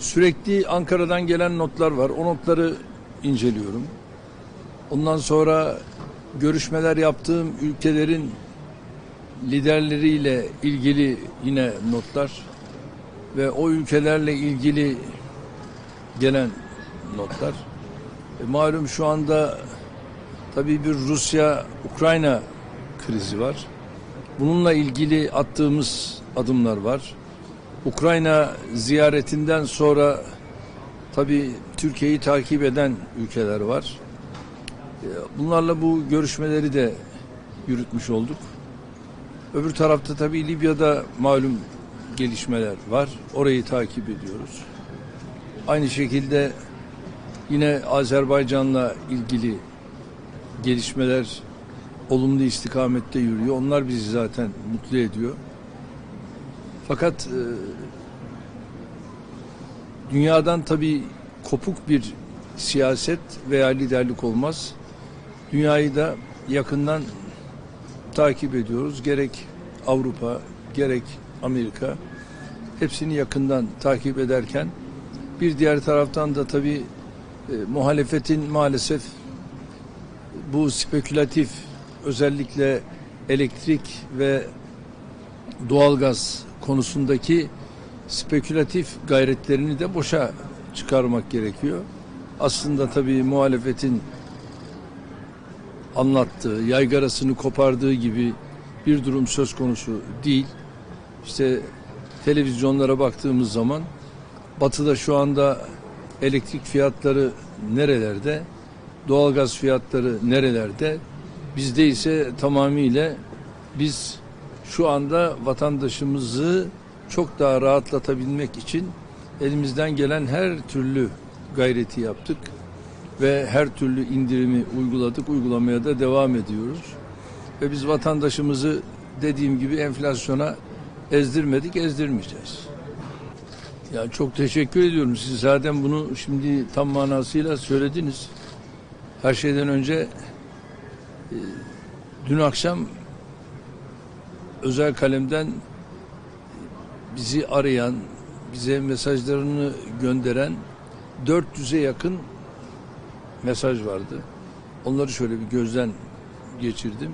Sürekli Ankara'dan gelen notlar var. O notları inceliyorum. Ondan sonra görüşmeler yaptığım ülkelerin liderleriyle ilgili yine notlar ve o ülkelerle ilgili gelen notlar. E, malum şu anda tabii bir Rusya-Ukrayna krizi var. Bununla ilgili attığımız adımlar var. Ukrayna ziyaretinden sonra tabii Türkiye'yi takip eden ülkeler var. E, Bunlarla bu görüşmeleri de yürütmüş olduk. Öbür tarafta tabii Libya'da malum gelişmeler var. Orayı takip ediyoruz. Aynı şekilde yine Azerbaycan'la ilgili gelişmeler olumlu istikamette yürüyor. Onlar bizi zaten mutlu ediyor. Fakat e, dünyadan tabii kopuk bir siyaset veya liderlik olmaz. Dünyayı da yakından takip ediyoruz. Gerek Avrupa, gerek Amerika hepsini yakından takip ederken bir diğer taraftan da tabii e, muhalefetin maalesef bu spekülatif özellikle elektrik ve doğalgaz konusundaki spekülatif gayretlerini de boşa çıkarmak gerekiyor. Aslında tabii muhalefetin anlattığı, yaygarasını kopardığı gibi bir durum söz konusu değil. İşte televizyonlara baktığımız zaman batıda şu anda elektrik fiyatları nerelerde, doğalgaz fiyatları nerelerde, bizde ise tamamıyla biz şu anda vatandaşımızı çok daha rahatlatabilmek için elimizden gelen her türlü gayreti yaptık ve her türlü indirimi uyguladık, uygulamaya da devam ediyoruz. Ve biz vatandaşımızı dediğim gibi enflasyona ezdirmedik, ezdirmeyeceğiz. Ya çok teşekkür ediyorum. Siz zaten bunu şimdi tam manasıyla söylediniz. Her şeyden önce e, dün akşam özel kalemden bizi arayan, bize mesajlarını gönderen 400'e yakın mesaj vardı. Onları şöyle bir gözden geçirdim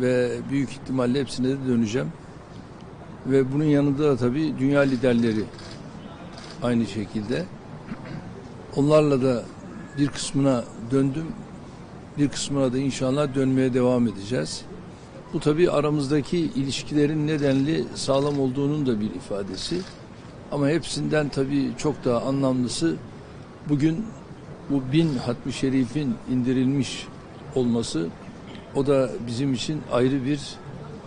ve büyük ihtimalle hepsine de döneceğim. Ve bunun yanında da tabii dünya liderleri aynı şekilde. Onlarla da bir kısmına döndüm. Bir kısmına da inşallah dönmeye devam edeceğiz. Bu tabii aramızdaki ilişkilerin nedenli sağlam olduğunun da bir ifadesi. Ama hepsinden tabii çok daha anlamlısı bugün bu bin hatmi şerifin indirilmiş olması o da bizim için ayrı bir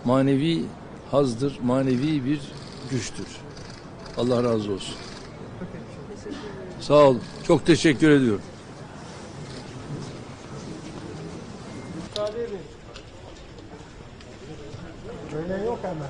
manevi hazdır, manevi bir güçtür. Allah razı olsun. Sağ olun. Çok teşekkür ediyorum. Müsaade edin. 人家又干の。